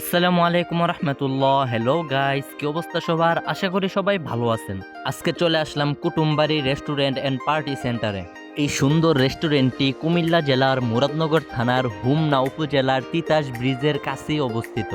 আসসালামু আলাইকুম রহমতুল্লাহ hello guys কি অবস্থা সবার? আশা করি সবাই ভালো আছেন। আজকে চলে আসলাম কুটুমবাড়ি রেস্টুরেন্ট অ্যান্ড পার্টি সেন্টারে এই সুন্দর রেস্টুরেন্টটি কুমিল্লা জেলার মুরাদনগর থানার হুমনা উপজেলার তিতাস ব্রিজের কাছেই অবস্থিত।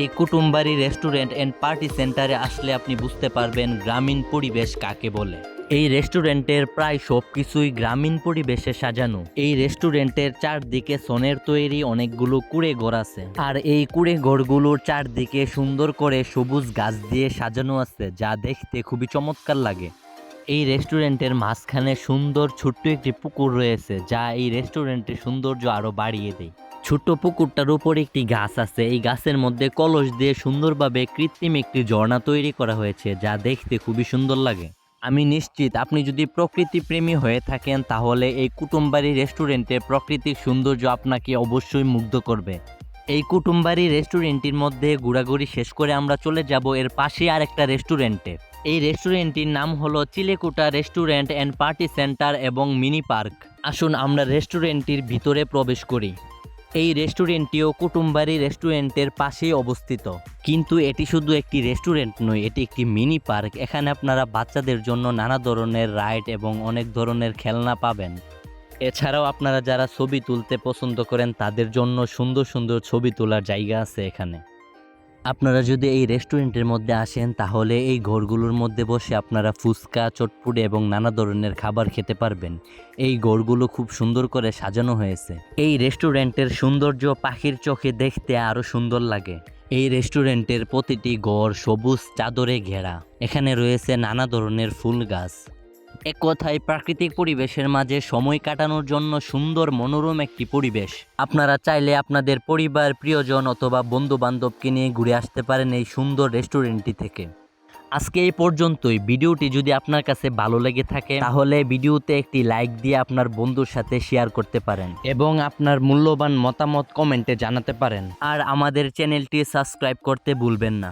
এই কুটুমবাড়ি রেস্টুরেন্ট অ্যান্ড পার্টি সেন্টারে আসলে আপনি বুঝতে পারবেন গ্রামীণ পরিবেশ কাকে বলে। এই রেস্টুরেন্টের প্রায় সব কিছুই গ্রামীণ পরিবেশে সাজানো। এই রেস্টুরেন্টের চারদিকে সোনের তৈরি অনেকগুলো কুড়ে ঘর আছে। আর এই কুড়ে ঘরগুলোর চারদিকে সুন্দর করে সবুজ গাছ দিয়ে সাজানো আছে, যা দেখতে খুবই চমৎকার লাগে। এই রেস্টুরেন্টের মাঝখানে সুন্দর ছোট্ট একটি পুকুর রয়েছে, যা এই রেস্টুরেন্টের সৌন্দর্য আরও বাড়িয়ে দেয়। ছোট্ট পুকুরটার উপর একটি গাছ আছে, এই গাছের মধ্যে কলস দিয়ে সুন্দরভাবে কৃত্রিম একটি ঝর্ণা তৈরি করা হয়েছে, যা দেখতে খুবই সুন্দর লাগে। আমি নিশ্চিত আপনি যদি প্রকৃতি প্রেমী হয়ে থাকেন, তাহলে এই কুটুমবাড়ি রেস্টুরেন্টের প্রাকৃতিক সৌন্দর্য আপনাকে অবশ্যই মুগ্ধ করবে। এই কুটুমবাড়ি রেস্টুরেন্টটির মধ্যে ঘোরাঘুরি শেষ করে আমরা চলে যাব এর পাশে আরেকটা রেস্টুরেন্টে। এই রেস্টুরেন্টটির নাম হলো Chilekuta restaurant and party centre এবং মিনি পার্ক। আসুন আমরা রেস্টুরেন্টটির ভিতরে প্রবেশ করি। এই রেস্টুরেন্টটিও কুটুমবাড়ি রেস্টুরেন্টের পাশেই অবস্থিত। কিন্তু এটি শুধু একটি রেস্টুরেন্ট নয়, এটি একটি মিনি পার্ক। এখানে আপনারা বাচ্চাদের জন্য নানা ধরনের রাইড এবং অনেক ধরনের খেলনা পাবেন। এছাড়াও আপনারা যারা ছবি তুলতে পছন্দ করেন, তাদের জন্য সুন্দর সুন্দর ছবি তোলার জায়গা আছে এখানে। আপনারা যদি এই রেস্টুরেন্টের মধ্যে আসেন, তাহলে এই ঘরগুলোর মধ্যে বসে আপনারা ফুচকা, চটপুটে এবং নানা ধরনের খাবার খেতে পারবেন। এই ঘরগুলো খুব সুন্দর করে সাজানো হয়েছে। এই রেস্টুরেন্টের সৌন্দর্য পাখির চোখে দেখতে আরও সুন্দর লাগে। এই রেস্টুরেন্টের প্রতিটি ঘর সবুজ চাদরে ঘেরা। এখানে রয়েছে নানা ধরনের ফুল গাছ। এক কথায় প্রাকৃতিক পরিবেশের মাঝে সময় কাটানোর জন্য সুন্দর মনোরম একটি পরিবেশ। আপনারা চাইলে আপনাদের পরিবার, প্রিয়জন অথবা বন্ধু বান্ধবকে নিয়ে ঘুরে আসতে পারেন এই সুন্দর রেস্টুরেন্টটি থেকে। আজকে এই পর্যন্তই। ভিডিওটি যদি আপনার কাছে ভালো লেগে থাকে, তাহলে ভিডিওতে একটি লাইক দিয়ে আপনার বন্ধুর সাথে শেয়ার করতে পারেন এবং আপনার মূল্যবান মতামত কমেন্টে জানাতে পারেন। আর আমাদের চ্যানেলটি সাবস্ক্রাইব করতে ভুলবেন না।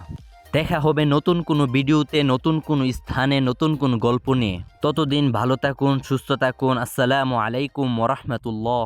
দেখা হবে নতুন কোনো ভিডিওতে, নতুন কোনো স্থানে, নতুন কোন গল্প নিয়ে। ততদিন ভালো থাকুন, সুস্থ থাকুন। আসসালামু আলাইকুম ওরহমতুল্লাহ